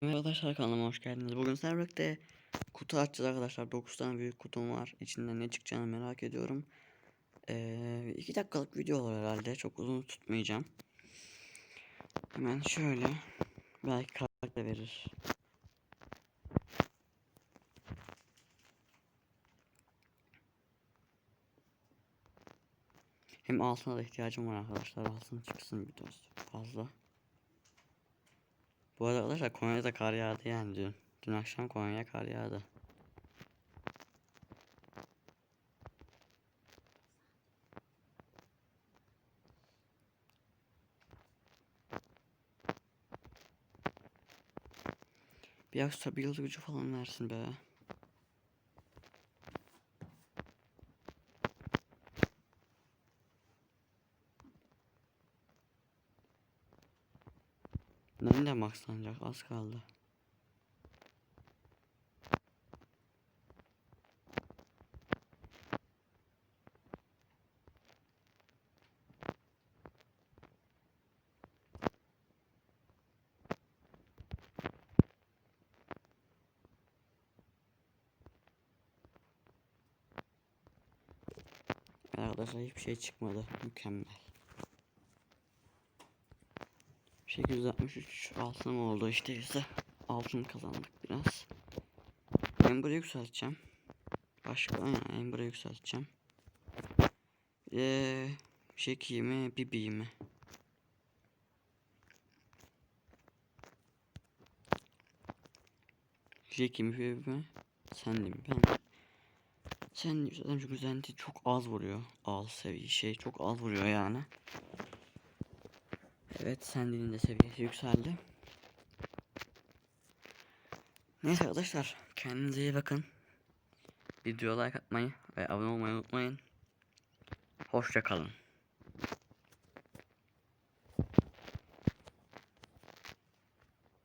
Merhaba arkadaşlar kanalıma hoş geldiniz. Bugün Server'de kutu açacağız arkadaşlar. 9 tane büyük kutum var. İçinden ne çıkacağını merak ediyorum. 2 ee, dakikalık video olur herhalde. Çok uzun tutmayacağım. Hemen şöyle. Belki karakter verir. Hem altına da ihtiyacım var arkadaşlar. Altın çıksın biraz fazla. Bu arada arkadaşlar Konya'da kar yağdı yani dün. Dün akşam Konya'ya kar yağdı. Bir ekstra bir yıldız gücü falan versin be. Nerede maxlanacak az kaldı. Arkadaşlar hiçbir şey çıkmadı. Mükemmel. 863 altın oldu işte ise altın kazandık biraz. Ember'ı yükselteceğim. Başka aynen Ember'ı yükselteceğim. Eee Şeki mi Bibi mi? Jackie mi Bibi mi? Sandy mi? Ben sen zaten çünkü Sandy çok az vuruyor. Az seviye şey çok az vuruyor yani. Evet Sandy'nin de seviyesi yükseldi. Neyse arkadaşlar kendinize iyi bakın. Videoya like atmayı ve abone olmayı unutmayın. Hoşça kalın.